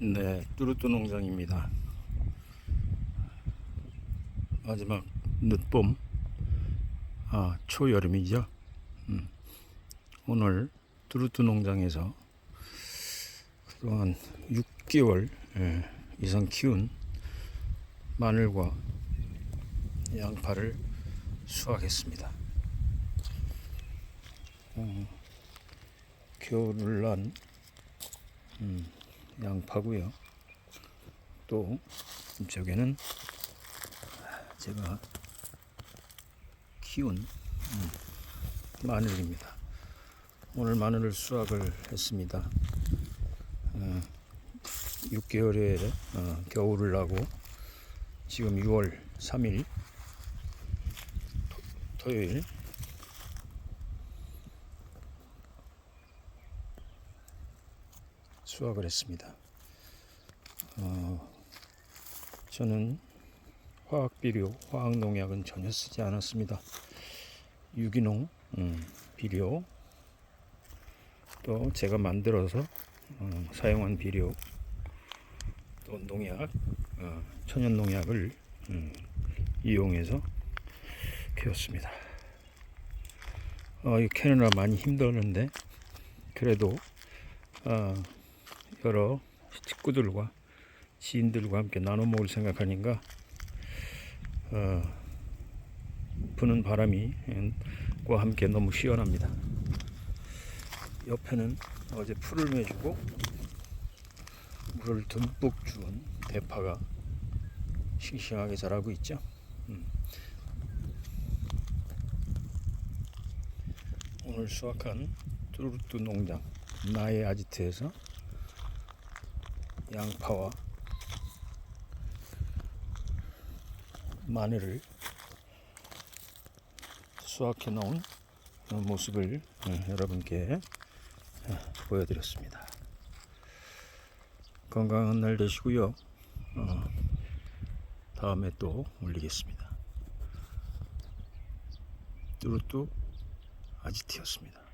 네, 뚜루뚜 농장입니다. 마지막 늦봄, 아, 초여름이죠. 음, 오늘 뚜루뚜 농장에서 그동안 6개월 예, 이상 키운 마늘과 양파를 수확했습니다. 어, 겨울을 난 음, 양파고요. 또 이쪽에는 제가 키운 음, 마늘입니다. 오늘 마늘을 수확을 했습니다. 어, 6개월에 어, 겨울을 나고 지금 6월 3일 토, 토요일 수확을 했습니다. 어, 저는 화학 비료, 화학 농약은 전혀 쓰지 않았습니다. 유기농 음, 비료 또 제가 만들어서 어, 사용한 비료 또 농약, 어, 천연 농약을 음, 이용해서 키웠습니다. 어, 이 캐느라 많이 힘들었는데 그래도 어, 여러 식구들과 지인들과 함께 나눠 먹을 생각하니까 어, 부는 바람이 과 함께 너무 시원합니다. 옆에는 어제 풀을 매주고 물을 듬뿍 주은 대파가 싱싱하게 자라고 있죠. 음. 오늘 수확한 뚜루뚜 농장 나의 아지트에서 양파와 마늘을 수확해 놓은 모습을 어, 여러분께 어, 보여드렸습니다. 건강한 날 되시고요. 어, 다음에 또 올리겠습니다. 뚜루뚜 아지트였습니다.